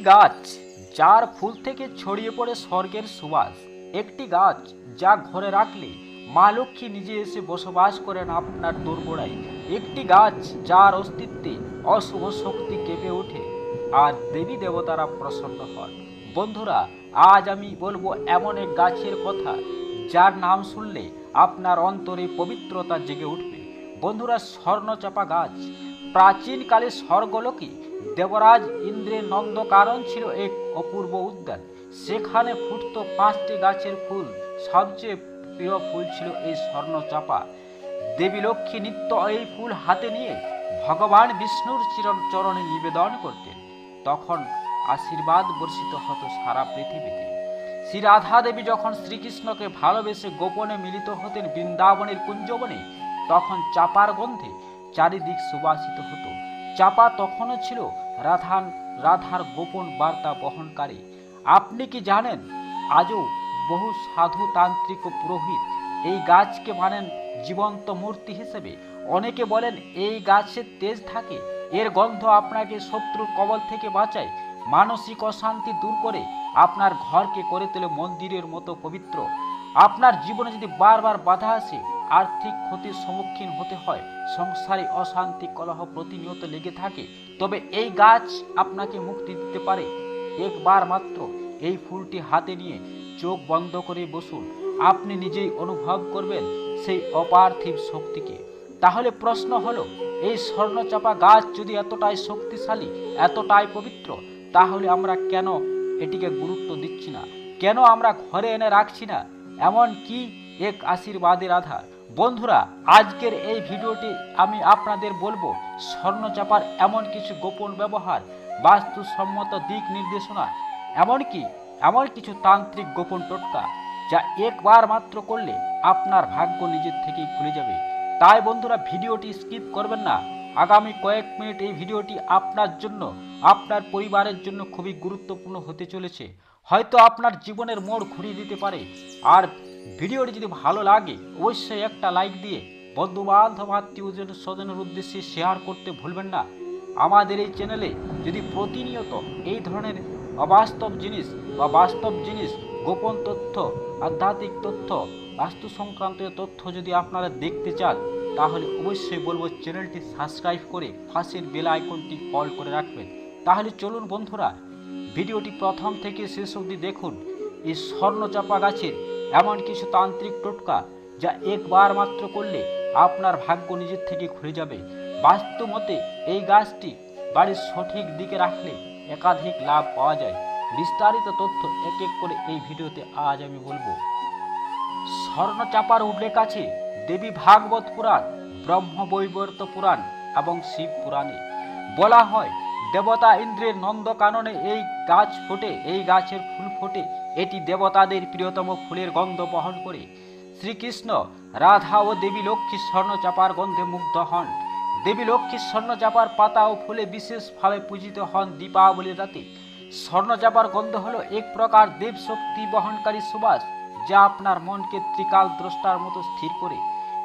গাছ, যার ফুল থেকে ছড়িয়ে পড়ে স্বর্গের সুবাস। একটি গাছ যা ঘরে রাখলে মা লক্ষ্মী নিজে এসে বসবাস করেন আপনার দোরগোড়ায়। একটি গাছ যার অস্তিত্বে অশুভ শক্তি কেঁপে ওঠে আর দেবী দেবতারা প্রসন্ন হন। বন্ধুরা, আজ আমি বলব এমন এক গাছের কথা, যার নাম শুনলে আপনার অন্তরে পবিত্রতা জেগে উঠবে। বন্ধুরা, স্বর্ণচাপা গাছ। প্রাচীনকালে স্বর্গলোকে দেবরাজ ইন্দ্রের নন্দকারণ ছিল এক অপূর্ব উদ্যান। সেখানে ফুটত পাঁচটি গাছের ফুল। সবচেয়ে প্রিয় ফুল ছিল এই স্বর্ণচাপা। দেবী লক্ষ্মী নিত্য এই ফুল হাতে নিয়ে ভগবান বিষ্ণুর চিরণ- চরণে নিবেদন করতেন। তখন আশীর্বাদ বর্ষিত হতো সারা পৃথিবীতে। শ্রী রাধা দেবী যখন শ্রীকৃষ্ণকে ভালোবেসে গোপনে মিলিত হতেন বৃন্দাবনের কুঞ্জবনে, তখন চাপার গন্ধে চারিদিক সুবাসিত হতো। চাপা তখনও ছিল রাধান, রাধার গোপন বার্তা বহনকারী। আপনি কি জানেন, আজও বহু সাধু তান্ত্রিক ও পুরোহিত এই গাছকে মানেন জীবন্ত মূর্তি হিসেবে? অনেকে বলেন, এই গাছের তেজ থাকে, এর গন্ধ আপনাকে শত্রুর কবল থেকে বাঁচায়, মানসিক অশান্তি দূর করে আপনার ঘরকে করে তোলে মন্দিরের মতো পবিত্র। আপনার জীবনে যদি বারবার বাধা আসে আর্থিক ক্ষতির সম্মুখীন হতে হয়। সংসারে অশান্তি, কলহ প্রতিনিয়ত লেগে থাকে। তবে এই গাছ আপনাকে মুক্তি দিতে পারে। একবার মাত্র এই ফুলটি হাতে নিয়ে চোখ বন্ধ করে বসুন। আপনি নিজেই অনুভব করবেন সেই অপার্থিব শক্তিকে। তাহলে প্রশ্ন হলো, এই স্বর্ণচাপা গাছ যদি এতটাই শক্তিশালী, এতটাই পবিত্র, তাহলে আমরা কেন এটিকে গুরুত্ব দিচ্ছি না? কেন আমরা ঘরে এনে রাখছি না? এমন কি এক আশীর্বাদের আধার? বন্ধুরা, আজকের এই ভিডিওটি আমি আপনাদের বলব, স্বর্ণচাপার এমন কিছু গোপন ব্যবহার, বাস্তুসম্মত দিক নির্দেশনা, এমনকি এমন কিছু তান্ত্রিক গোপন টোটকা যা একবার মাত্র করলে আপনার ভাগ্য নিজের থেকেই খুলে যাবে। তাই বন্ধুরা, ভিডিওটি স্কিপ করবেন না। আগামী কয়েক মিনিট এই ভিডিওটি আপনার জন্য, আপনার পরিবারের জন্য খুবই গুরুত্বপূর্ণ হতে চলেছে। হয়তো আপনার জীবনের মোড় ঘুরিয়ে দিতে পারে। আর ভিডিওটি যদি ভালো লাগে, অবশ্যই একটা লাইক দিয়ে বন্ধু বান্ধব আত্মীয় স্বজনের উদ্দেশ্যে শেয়ার করতে ভুলবেন না। আমাদের এই চ্যানেলে যদি প্রতিনিয়ত এই ধরনের অবাস্তব জিনিস বা বাস্তব জিনিস, গোপন তথ্য, আধ্যাত্মিক তথ্য, বাস্তু সংক্রান্ত তথ্য যদি আপনারা দেখতে চান, তাহলে অবশ্যই বলব চ্যানেলটি সাবস্ক্রাইব করে পাশের বেল আইকনটি অল করে রাখবেন। তাহলে চলুন বন্ধুরা, ভিডিওটি প্রথম থেকে শেষ অবধি দেখুন। এই স্বর্ণচাপা গাছের এমন কিছু তান্ত্রিক টোটকা যা একবার মাত্র করলে আপনার ভাগ্য নিজের থেকে খুলে যাবে। বাস্তু মতে এই গাছটি বাড়ির সঠিক দিকে রাখলে একাধিক লাভ পাওয়া যায়। বিস্তারিত তথ্য এক এক করে এই ভিডিওতে আজ আমি বলব। স্বর্ণচাপার উল্লেখ আছে, দেবী ভাগবত পুরাণ ব্রহ্ম বৈবর্ত পুরাণ এবং শিব পুরাণে। বলা হয় দেবতা ইন্দ্রের নন্দকাননে এই গাছ ফোটে, এই গাছের ফুল ফোটে। এটি দেবতাদের প্রিয়তম ফুলের গন্ধ বহন করে। শ্রীকৃষ্ণ রাধা ও দেবী লক্ষ্মী স্বর্ণচাপার গন্ধে মুগ্ধ হন। দেবী লক্ষ্মী স্বর্ণচাপার পাতা ও ফুলে বিশেষভাবে পূজিত হন দীপাবলির রাতে। স্বর্ণচাপার গন্ধ হলো এক প্রকার দেব শক্তি বহনকারী সুবাস, যা আপনার মনকে ত্রিকাল দ্রষ্টার মতো স্থির করে।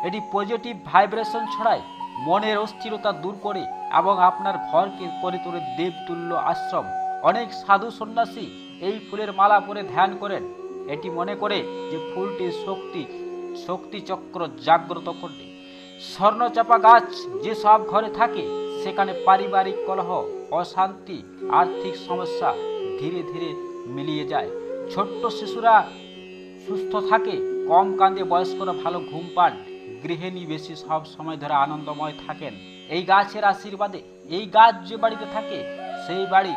এটি পজিটিভ ভাইব্রেশন ছড়ায়। মনের অস্থিরতা দূর করে এবং আপনার ঘরকে করে তোলে দেবতুল্য আশ্রম। অনেক সাধু সন্ন্যাসী এই ফুলের মালা পরে ধ্যান করেন। এটি মনে করে যে ফুলটির শক্তি শক্তি চক্র জাগ্রত করবে স্বর্ণচাপা গাছ যেসব ঘরে থাকে, সেখানে পারিবারিক কলহ, অশান্তি, আর্থিক সমস্যা ধীরে ধীরে মিলিয়ে যায়। ছোট্ট শিশুরা সুস্থ থাকে, কম কান্দে বয়স্করা ভালো ঘুম পান। গৃহিণী বেশি সব সময় ধরে আনন্দময় থাকেন। এই গাছের আশীর্বাদে, এই গাছ যে বাড়িতে থাকে, সেই বাড়ি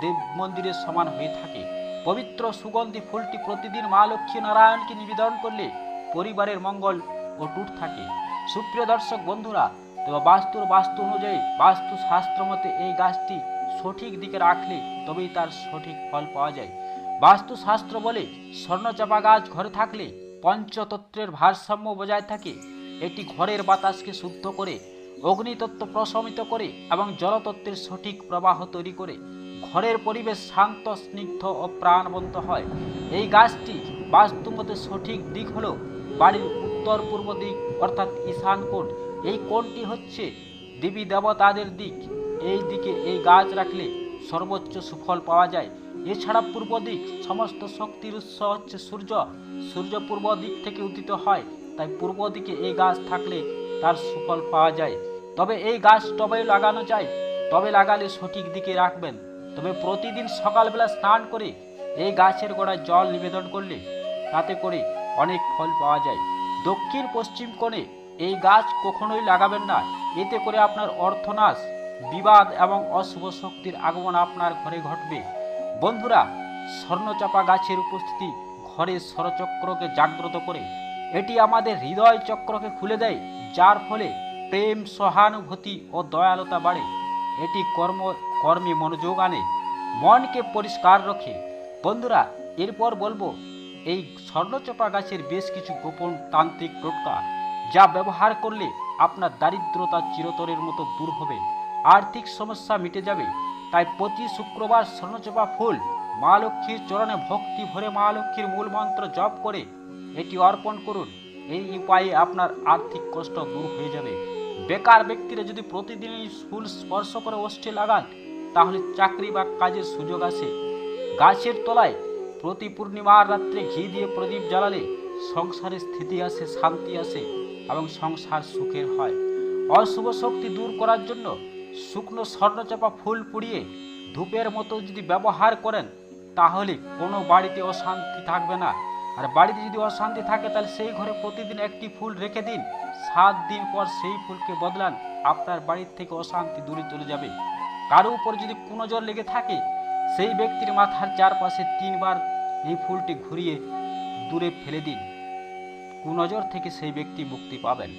দেব মন্দিরের সমান হয়ে থাকে। পবিত্র সুগন্ধি ফুলটি প্রতিদিন মা লক্ষ্মী নারায়ণকে নিবেদন করলে পরিবারের মঙ্গল অটুট থাকে। সুপ্রিয় দর্শক বন্ধুরা, তবে বাস্তুর বাস্তু অনুযায়ী, বাস্তু শাস্ত্র মতে এই গাছটি সঠিক দিকে রাখলে তবেই তার সঠিক ফল পাওয়া যায়। বাস্তু শাস্ত্র বলে, স্বর্ণচাপা গাছ ঘরে থাকলে পঞ্চতত্ত্বের ভারসাম্য বজায় থাকে, এটি ঘরের বাতাসকে শুদ্ধ করে, অগ্নিতত্ত্ব প্রশমিত করে এবং জলতত্ত্বের সঠিক প্রবাহ তৈরি করে। ঘরের পরিবেশ শান্ত, স্নিগ্ধ ও প্রাণবন্ত হয়। এই গাছটি বাস্তুমতে সঠিক দিক হলো বাড়ির উত্তর পূর্ব দিক, অর্থাৎ ঈশান কোণ। এই কোণটি হচ্ছে দেবী দেবতাদের দিক। এই দিকে এই গাছ রাখলে সর্বোচ্চ সুফল পাওয়া যায়। এছাড়া পূর্ব দিক সমস্ত শক্তির উৎস হচ্ছে সূর্য। সূর্য পূর্ব দিক থেকে উদিত হয়, তাই পূর্ব দিকে এই গাছ থাকলে তার সুফল পাওয়া যায়। তবে এই গাছ টবেও লাগানো যায়, তবে লাগালে সঠিক দিকে রাখবেন। তবে প্রতিদিন সকালবেলা স্নান করে এই গাছের গোড়ায় জল নিবেদন করলে তাতে করে অনেক ফল পাওয়া যায়। দক্ষিণ পশ্চিম কোণে এই গাছ কখনোই লাগাবেন না, এতে করে আপনার অর্থনাশ বিবাদ এবং অশুভ শক্তির আগমন আপনার ঘরে ঘটবে। বন্ধুরা, স্বর্ণচাপা গাছের উপস্থিতি ঘরে স্বরচক্রকে জাগ্রত করে, এটি আমাদের হৃদয় চক্রকে খুলে দেয়, যার ফলে প্রেম, সহানুভূতি ও দয়ালতা বাড়ে। এটি কর্ম, কর্মে মনোযোগ আনে, মনকে পরিষ্কার রাখে। বন্ধুরা, এরপর বলব, এই স্বর্ণচপা গাছের বেশ কিছু গোপন তান্ত্রিক টোটকা, যা ব্যবহার করলে আপনার দারিদ্রতা চিরতরের মতো দূর হবে। আর্থিক সমস্যা মিটে যাবে। তাই প্রতি শুক্রবার স্বর্ণচপা ফুল, মা লক্ষ্মীর চরণে ভক্তি ভরে মা লক্ষ্মীর মূল মন্ত্র জপ করে এটি অর্পণ করুন। এই উপায়ে আপনার আর্থিক কষ্ট দূর হয়ে যাবে। বেকার ব্যক্তিরা যদি প্রতিদিন এই ফুল স্পর্শ করে ওষ্ঠে লাগান, তাহলে চাকরি বা কাজের সুযোগ আসে। গাছের তলায় প্রতি পূর্ণিমার রাত্রে ঘি দিয়ে প্রদীপ জ্বালালে সংসারে স্থিতি আসে, শান্তি আসে এবং সংসার সুখের হয়। অশুভ শক্তি দূর করার জন্য শুকনো স্বর্ণচাপা ফুল পুড়িয়ে ধূপের মতো যদি ব্যবহার করেন, তাহলে কোনো বাড়িতে অশান্তি থাকবে না। আর বাড়িতে যদি অশান্তি থাকে, তাহলে সেই ঘরে প্রতিদিন একটি ফুল রেখে দিন। সাত দিন পর সেই ফুলকে বদলান, আপনার বাড়ির থেকে অশান্তি দূরে চলে যাবে। কারও উপর যদি কোনো জল লেগে থাকে, সেই ব্যক্তির মাথার চারপাশে তিনবার এই ফুলটি ঘুরিয়ে দূরে ফেলে দিন। কুনজর থেকে সেই ব্যক্তি মুক্তি পাবেন।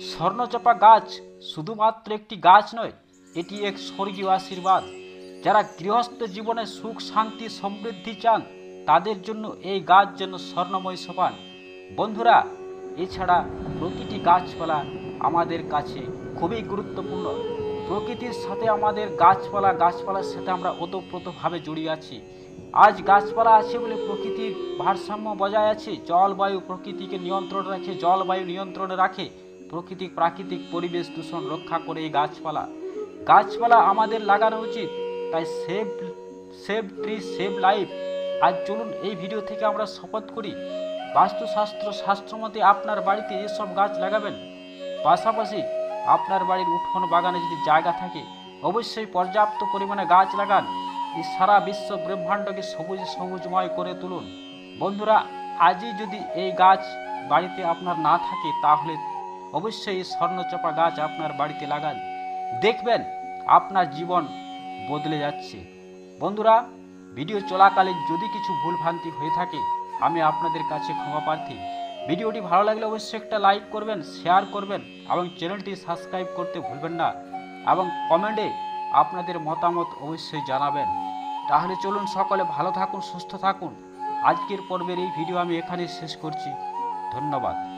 স্বর্ণচপা গাছ শুধুমাত্র একটি গাছ নয় এটি এক স্বর্গীয় আশীর্বাদ। যারা গৃহস্থ জীবনে সুখ, শান্তি, সমৃদ্ধি চান, তাদের জন্য এই গাছ যেন স্বর্ণময় সোপান। বন্ধুরা, এছাড়া প্রতিটি গাছপালা আমাদের কাছে খুবই গুরুত্বপূর্ণ। প্রকৃতির সাথে আমাদের গাছপালা, গাছপালার সাথে আমরা ওতপ্রোতভাবে জড়িয়ে আছি। আজ গাছপালা আছে বলে প্রকৃতির ভারসাম্য বজায় আছে। জলবায়ু প্রকৃতিকে নিয়ন্ত্রণ রাখে, জলবায়ু নিয়ন্ত্রণে রাখে। প্রকৃতিক প্রাকৃতিক পরিবেশ দূষণ রক্ষা করে এই গাছপালা। গাছপালা আমাদের লাগানো উচিত। তাই save save tree, save life. আজ চলুন এই ভিডিও থেকে আমরা শপথ করি। বাস্তুশাস্ত্র শাস্ত্র শাস্ত্রমতে আপনার বাড়িতে এসব গাছ লাগাবেন। পাশাপাশি আপনার বাড়ির উঠোন, বাগানে যদি জায়গা থাকে, অবশ্যই পর্যাপ্ত পরিমাণে গাছ লাগান। সারা বিশ্ব ব্রহ্মাণ্ডকে সবুজ সবুজময় করে তুলুন। বন্ধুরা, আজই যদি এই গাছ বাড়িতে আপনার না থাকে, তাহলে অবশ্যই স্বর্ণচপা গাছ আপনার বাড়িতে লাগান। দেখবেন আপনার জীবন বদলে যাচ্ছে। বন্ধুরা, ভিডিও চলাকালীন যদি কিছু ভুলভ্রান্তি হয়ে থাকে, আমি আপনাদের কাছে ক্ষমা প্রার্থী। ভিডিওটি ভালো লাগলে অবশ্যই একটা লাইক করবেন, শেয়ার করবেন এবং চ্যানেলটি সাবস্ক্রাইব করতে ভুলবেন না এবং কমেন্টে আপনাদের মতামত অবশ্যই জানাবেন। তাহলে চলুন সকলে ভালো থাকুন, সুস্থ থাকুন। আজকের পর্বের এই ভিডিও আমি এখানেই শেষ করছি। ধন্যবাদ।